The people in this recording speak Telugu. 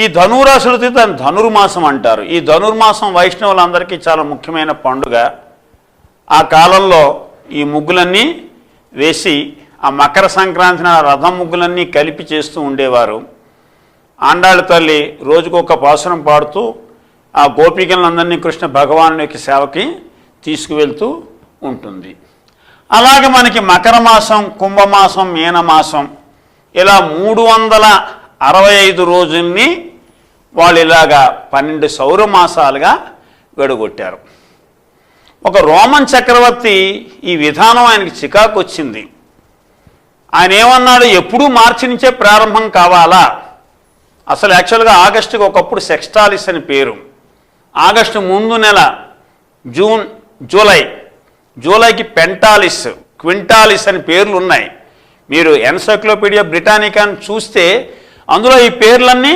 ఈ ధనురాశులతో దాన్ని ధనుర్మాసం అంటారు. ఈ ధనుర్మాసం వైష్ణవులందరికీ చాలా ముఖ్యమైన పండుగ. ఆ కాలంలో ఈ ముగ్గులన్నీ వేసి ఆ మకర సంక్రాంతిన రథం ముగ్గులన్నీ కలిపి చేస్తూ ఉండేవారు. ఆండాళ్ళ తల్లి రోజుకొక పాసురం పాడుతూ ఆ గోపికలందరినీ కృష్ణ భగవాను యొక్క సేవకి తీసుకువెళ్తూ ఉంటుంది. అలాగే మనకి మకర మాసం కుంభమాసం మీనమాసం ఇలా మూడు వందల అరవై ఐదు రోజుల్ని వాళ్ళు ఇలాగా పన్నెండు సౌర మాసాలుగా ఒక రోమన్ చక్రవర్తి ఈ విధానం ఆయనకి చికాకు వచ్చింది ఆయన ఏమన్నాడు ఎప్పుడూ మార్చి నుంచే ప్రారంభం కావాలా? అసలు యాక్చువల్గా ఆగస్టుకి ఒకప్పుడు సెక్స్టాలిస్ అని పేరు. ఆగస్టు ముందు నెల జూన్ జూలై. జూలైకి పెంటాలిస్ క్వింటాలిస్ అని పేర్లు ఉన్నాయి మీరు ఎన్సైక్లోపీడియా బ్రిటానికాని చూస్తే అందులో ఈ పేర్లన్నీ